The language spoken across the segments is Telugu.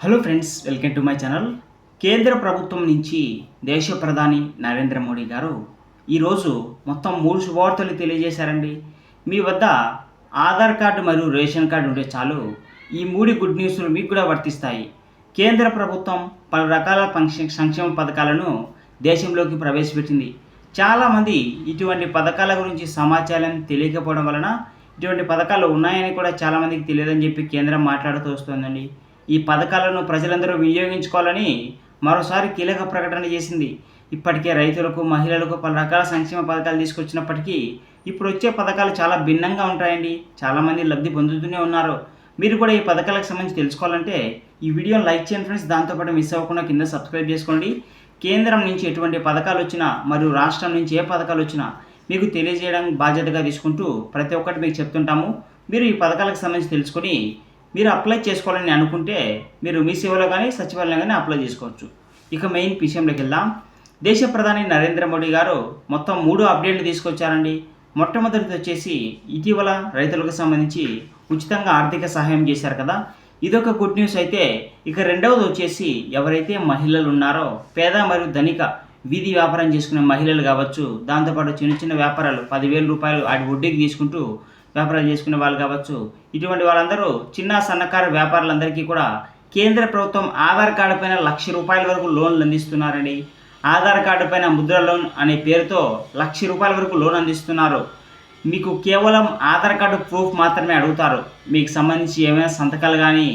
Hello friends welcome to my channel కేంద్ర ప్రభుత్వం నుంచి దేశ ప్రధాని నరేంద్ర మోడీ గారు ఈరోజు మొత్తం మూడు శుభవార్తలు తెలియజేశారండి. మీ వద్ద ఆధార్ కార్డు మరియు రేషన్ కార్డు ఉంటే చాలు ఈ మూడు గుడ్ న్యూస్లు మీకు కూడా వర్తిస్తాయి. కేంద్ర ప్రభుత్వం పలు రకాల సంక్షేమ పథకాలను దేశంలోకి ప్రవేశపెట్టింది. చాలామంది ఇటువంటి పథకాల గురించి సమాచారం తెలియకపోవడం వలన ఇటువంటి పథకాలు ఉన్నాయని కూడా చాలామందికి తెలియదని చెప్పి కేంద్రం మాట్లాడుతూ వస్తుందండి. ఈ పథకాలను ప్రజలందరూ వినియోగించుకోవాలని మరోసారి కీలక ప్రకటన చేసింది. ఇప్పటికే రైతులకు మహిళలకు పలు రకాల సంక్షేమ పథకాలు తీసుకొచ్చినప్పటికీ ఇప్పుడు వచ్చే పథకాలు చాలా భిన్నంగా ఉంటాయండి. చాలామంది లబ్ధి పొందుతూనే ఉన్నారు. మీరు కూడా ఈ పథకాలకు సంబంధించి తెలుసుకోవాలంటే ఈ వీడియోని లైక్ చేయండి ఫ్రెండ్స్. దాంతోపాటు మిస్ అవ్వకుండా కింద సబ్స్క్రైబ్ చేసుకోండి. కేంద్రం నుంచి ఎటువంటి పథకాలు వచ్చినా మరియు రాష్ట్రం నుంచి ఏ పథకాలు వచ్చినా మీకు తెలియజేయడం బాధ్యతగా తీసుకుంటూ ప్రతి ఒక్కటి మీకు చెప్తుంటాము. మీరు ఈ పథకాలకు సంబంధించి తెలుసుకొని మీరు అప్లై చేసుకోవాలని అనుకుంటే మీరు మీ సేవలో కానీ సచివాలయంలో కానీ అప్లై చేసుకోవచ్చు. ఇక మెయిన్ విషయంలోకి వెళ్దాం. దేశ ప్రధాని నరేంద్ర మోడీ గారు మొత్తం మూడు అప్డేట్లు తీసుకొచ్చారండి. మొట్టమొదటిది వచ్చేసి ఇటీవల రైతులకు సంబంధించి ఉచితంగా ఆర్థిక సహాయం చేశారు కదా. ఇదొక గుడ్ న్యూస్ అయితే ఇక రెండవది వచ్చేసి ఎవరైతే మహిళలు ఉన్నారో పేద మరియు ధనిక వీధి వ్యాపారం చేసుకునే మహిళలు కావచ్చు దాంతోపాటు చిన్న చిన్న వ్యాపారాలు పదివేల రూపాయలు వాటి వడ్డీకి తీసుకుంటూ వ్యాపారాలు చేసుకునే వాళ్ళు కావచ్చు. ఇటువంటి వాళ్ళందరూ చిన్న సన్నకారు వ్యాపారులందరికీ కూడా కేంద్ర ప్రభుత్వం ఆధార్ కార్డు పైన లక్ష రూపాయల వరకు లోన్లు అందిస్తున్నారండి ఆధార్ కార్డు పైన ముద్ర లోన్ అనే పేరుతో లక్ష రూపాయల వరకు లోన్ అందిస్తున్నారు. మీకు కేవలం ఆధార్ కార్డు ప్రూఫ్ మాత్రమే అడుగుతారు. మీకు సంబంధించి ఏమైనా సంతకాలు కానీ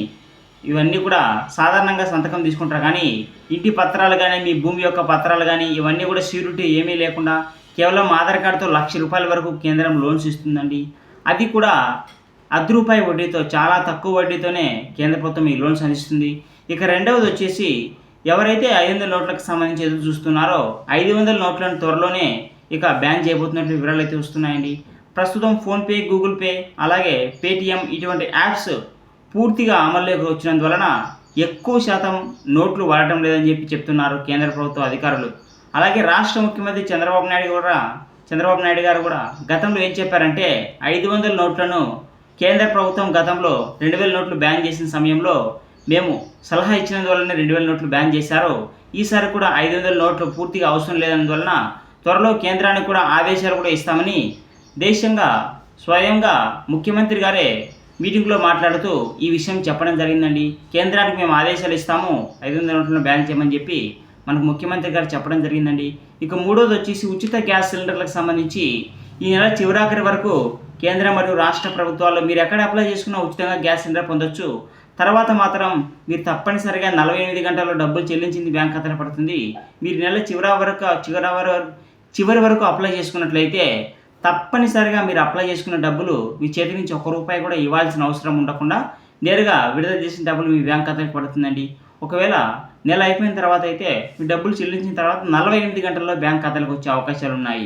ఇవన్నీ కూడా సాధారణంగా సంతకం తీసుకుంటారు. కానీ ఇంటి పత్రాలు కానీ మీ భూమి యొక్క పత్రాలు కానీ ఇవన్నీ కూడా షూరిటీ ఏమీ లేకుండా కేవలం ఆధార్ కార్డుతో లక్ష రూపాయల వరకు కేంద్రం లోన్స్ ఇస్తుందండి. అది కూడా అర్ధ రూపాయి వడ్డీతో చాలా తక్కువ వడ్డీతోనే కేంద్ర ప్రభుత్వం ఈ లోన్స్ అందిస్తుంది. ఇక రెండవది వచ్చేసి ఎవరైతే ఐదు వందల నోట్లకు సంబంధించి ఎదురు చూస్తున్నారో ఐదు వందల నోట్లను త్వరలోనే ఇక బ్యాన్ చేయబోతున్నట్టు వివరాలు అయితే వస్తున్నాయండి. ప్రస్తుతం ఫోన్పే గూగుల్ పే అలాగే పేటిఎం ఇటువంటి యాప్స్ పూర్తిగా అమల్లోకి వచ్చినందువలన ఎక్కువ శాతం నోట్లు వాడటం లేదని చెప్పి చెప్తున్నారు కేంద్ర ప్రభుత్వ అధికారులు. అలాగే రాష్ట్ర ముఖ్యమంత్రి చంద్రబాబు నాయుడు కూడా చంద్రబాబు నాయుడు గారు కూడా గతంలో ఏం చెప్పారంటే ఐదు వందల నోట్లను కేంద్ర ప్రభుత్వం గతంలో రెండు వేల నోట్లు బ్యాన్ చేసిన సమయంలో మేము సలహా ఇచ్చినందువలన రెండు వేల నోట్లు బ్యాన్ చేశారు. ఈసారి కూడా ఐదు వందల నోట్లు పూర్తిగా అవసరం లేనందువలన త్వరలో కేంద్రానికి కూడా ఆదేశాలు కూడా ఇస్తామని దేశంగా స్వయంగా ముఖ్యమంత్రి గారే మీటింగ్లో మాట్లాడుతూ ఈ విషయం చెప్పడం జరిగిందండి. కేంద్రానికి మేము ఆదేశాలు ఇస్తాము. ఐదు వందల నోట్లను బ్యాన్ చేయమని చెప్పి మనకు ముఖ్యమంత్రి గారు చెప్పడం జరిగిందండి. ఇక మూడోది వచ్చేసి ఉచిత గ్యాస్ సిలిండర్లకు సంబంధించి ఈ నెల చివరాఖరి వరకు కేంద్ర మరియు రాష్ట్ర ప్రభుత్వాలు మీరు ఎక్కడ అప్లై చేసుకున్నా ఉచితంగా గ్యాస్ సిలిండర్ పొందొచ్చు. తర్వాత మాత్రం మీరు తప్పనిసరిగా నలభై ఎనిమిది గంటల్లో డబ్బులు చెల్లించింది బ్యాంక్ ఖాతాలో పడుతుంది. మీరు నెల చివరి వరకు చివరి వరకు చివరి వరకు అప్లై చేసుకున్నట్లయితే తప్పనిసరిగా మీరు అప్లై చేసుకున్న డబ్బులు మీ చేతి నుంచి ఒక్క రూపాయి కూడా ఇవ్వాల్సిన అవసరం ఉండకుండా నేరుగా విడుదల చేసిన డబ్బులు మీ బ్యాంక్ ఖాతాకి పడుతుందండి. ఒకవేళ నెల అయిపోయిన తర్వాత అయితే మీ డబ్బులు చెల్లించిన తర్వాత నలభై ఎనిమిది గంటల్లో బ్యాంక్ ఖాతాలకు వచ్చే అవకాశాలు ఉన్నాయి